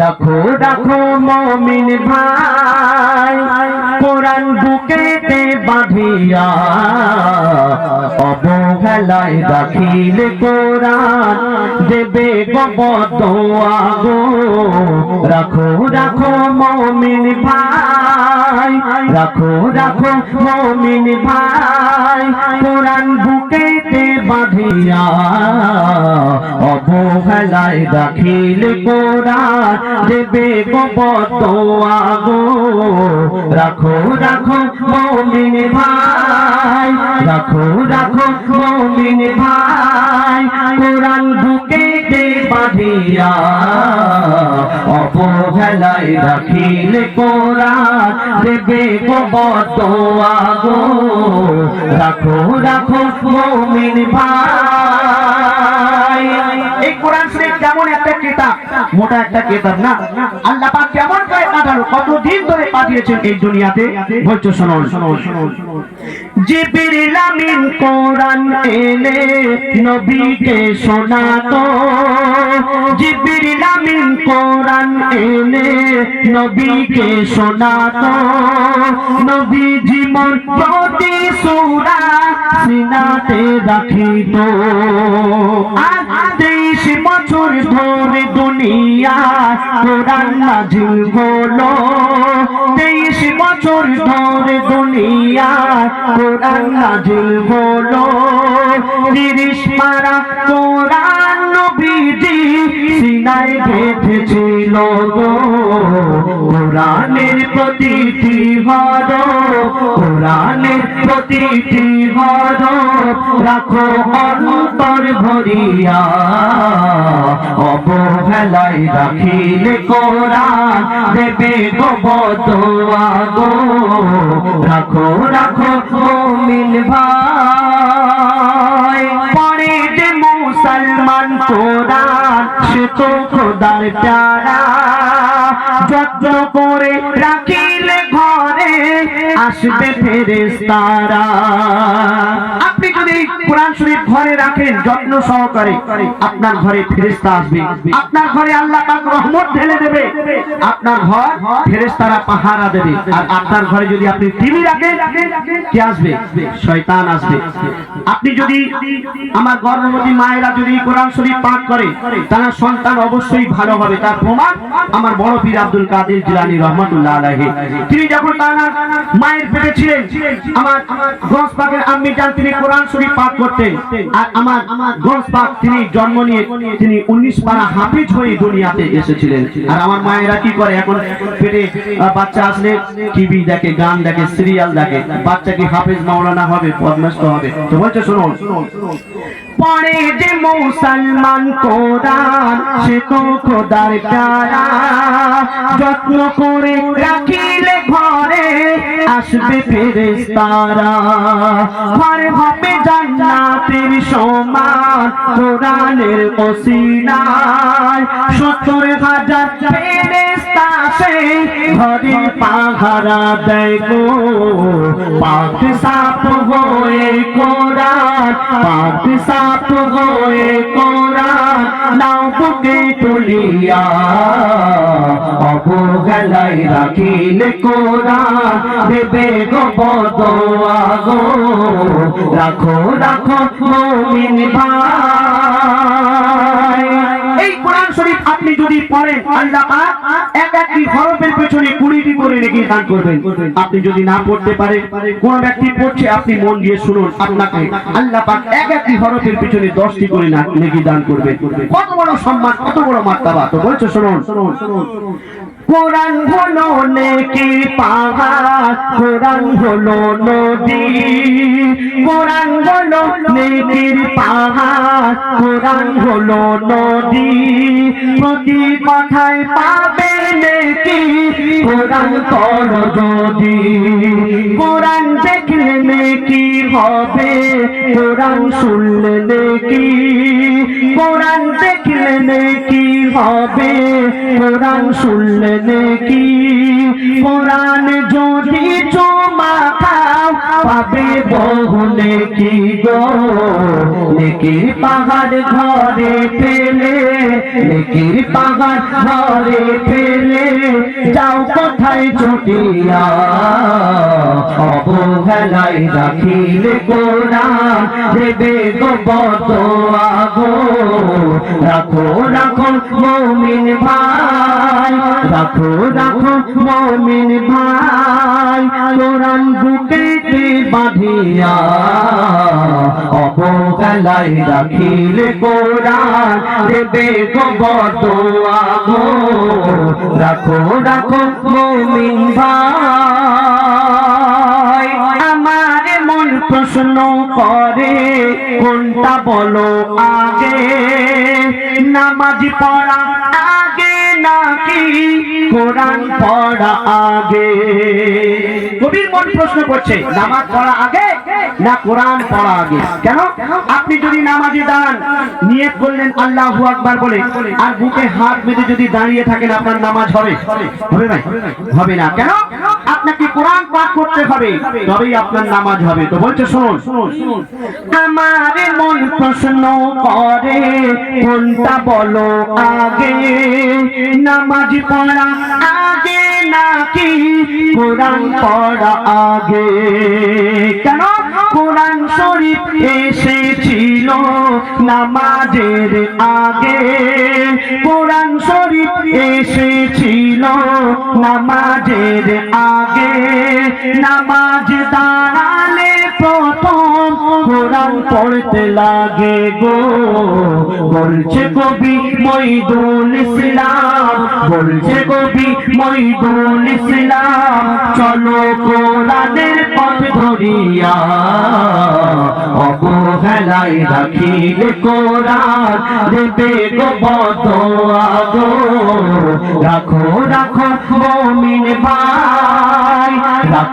রাখো রাখো মমিন ভাই, কোরআন বুকেতে বাঁধিয়া অবহেলায় রাখিল কোরআন দেবে গবদোয়া গো। রাখো রাখো মমিন ভাই, রাখো রাখো মমিন ভাই, কোরআন বুকেতে বাঁধিয়া অবহেলায় রাখিল কোরআন দেবে গো। রাখো রাখো মমিন ভাই, রাখো রাখো মমিন ভাই। কোরআন বুকেতে বাঁধিয়া অবহেলায় রাখিল কোরআন। দেবে গবদোয়া গো। রাখো রাখো মমিন ভাই। এই কোরআন যেমন একটা কিতাব, মোটা একটা কিতাব না? আল্লাহ পাক কেমন করে পাঠালো কতদিন ধরে পাঠিয়েছেন এই দুনিয়াতে? বলছো, শুনুন। জিবরিল আমিন কোরআন এনে নবীকে শোনাতো। জিবরিল আমিন কোরআন এনে নবীকে শোনাতো। নবী জীবন প্রতি সূরা সিনাতে রাখিত। আর তেইশ বছর ধরে দুনিয়া, কোরআন নাজিল হলো। তেইশ বছর ধরে দুনিয়া, কোরআন নাজিল হলো। তিরিশ পারা কোরআন নবীজি সিনায় গেঁথেছিল গো। কোরআনের প্রতিটি হর কোরআনের প্রতিটি হর রাখো অন্তর ভরিয়া। অবহেলায় রাখিলে কোরআন, দেবে গো বদোয়া রাখো রাখো, মুমিন ভাই। তো খোদার প্যারা যত্ন করে রাখিলে ঘরে আসবে ফেরেস্তারা কোরআন শরীফ আপনার ঘরে যদি আপনি টিভি রাখেন, কি আসবে? শয়তান আসবে। আপনি যদি আমার গর্ভবতী মায়েরা যদি কোরআন শরীফ পাঠ করে, তার সন্তান অবশ্যই ভালো হবে। তার প্রমাণ আমার বড় পীর আব্দুল কাদের জিলানী রহমাতুল্লাহ তিনি যখন তার মায়ের পেটে ছিলেন, আমার তিনি কোরআন শরীফ পাঠ করতেন। আর আমার গস পাক তিনি জন্ম নিয়ে তিনি 19 পারা হাফেজ হয়ে দুনিয়াতে এসেছিলেন। আর আমার মায়েরা কি করে এখন পেটে বাচ্চা আসলে টিভি দেখে, গান দেখে, সিরিয়াল দেখে, বাচ্চা কি হাফেজ মাওলানা হবে বদমাস্ত হবে? তো বলছে, শুনুন। পরে যে মুসলমান কোরআন, সে তো খোদার প্যারা যত্ন করে রাখিলে ঘরে আসবে ফেরেস্তারা ঘরে হবে জান্নাতের সমান কোরআনের ওসিলায় সত্তর হাজার ফেরেস্তা সে ঘরে পাহারা দেয় গো। পাক সাপ হয়ে কোরআন, পাক সাপ হয়ে কোরআন, নাও বুকে তুলিয়া। অবহেলায় রাখিলে কোরআন দেবে গো বদোয়া গো রাখো রাখো মুমিন ভাই। আপনি যদি পড়েন আল্লাহ এক একটি হরফের পেছনে কুড়িটি করে রেখে দান করবেন। আপনি যদি না পড়তে পারেন, কোন ব্যক্তি পড়ছে, আপনি মন দিয়ে শুনুন আপনাকে। আল্লাহ পাক এক একটি হরফের পেছনে দশটি করে না নেকি দান করবেন। কত বড় সম্মান, কত বড় মাত্রা তো বলছে, শুনুন। কোরআন হলো নেকি পাহাড় কোরআন হলো নদী কোরআন হলো নেকির পাহাড় কোরআন হলো নদী প্রতি কথায় পাবে নেকি, কোরআন কর যদি। কোরআন দেখলে নেকি হবে, কোরআন শুনলে নেকি। কোরআন দেখলে নেকি হবে? কোরআন শুনলে নেকি? কোরআন যদি জমা খাও, পাবে বহু নেকি গো। নেকির পাহাড় ঘরে ফেলে, নেকির পাহাড় ঘরে ফেলে, যাও কোথায় ছুটিয়া? অবহেলায় রাখিলে কোরআন, দেবে গো বত আগো রাখো রাখো মমিন ভাই, রাখো রাখো মমিন ভাই, কোরআন বুকেতে বাঁধিয়া অবহেলায় রাখিলে কোরআন, দেবে গো বত আগো রাখো রাখো মমিন ভাই। প্রশ্ন করে, কোনটা বলো আগে? নামাজ পড়া আগে নাকি কোরআন পড়া আগে? কবির মন প্রশ্ন করছে, নামাজ পড়া আগে না কোরআন পড়া আগে? কেন? আপনি যদি নামাজে দাঁড়ান, নিয়ত করলেন আল্লাহ আকবার বলে, আর বুকে হাত বেঁধে যদি দাঁড়িয়ে থাকেন, আপনার নামাজ হবে? হবে ভাই হবে না। কেন? কোরআন পাঠ করতে হবে তবেই আপনার নামাজ হবে। তো বলছে শুনুন। আমার মন প্রশ্ন করে কোনটা বলো আগে? নামাজ পড়া আগে নাকি কোরআন পড়া আগে? কেন? কোরআন শরীফ এসেছিল নামাজের আগে। কোরআন শরীফ এসেছিল নামাজের আগে। নামাজ দাঁড়ালে প্রথম কোরআন পড়তে লাগে গো। বলছে কবি মইদুল ইসলাম, বলছে কবি মইদুল ইসলাম, চলো কোরআনের পথ ধরিয়া অবহেলায় রাখিলে কোরআন। দেবে গো আগো রাখো রাখো, মমিন ভাই।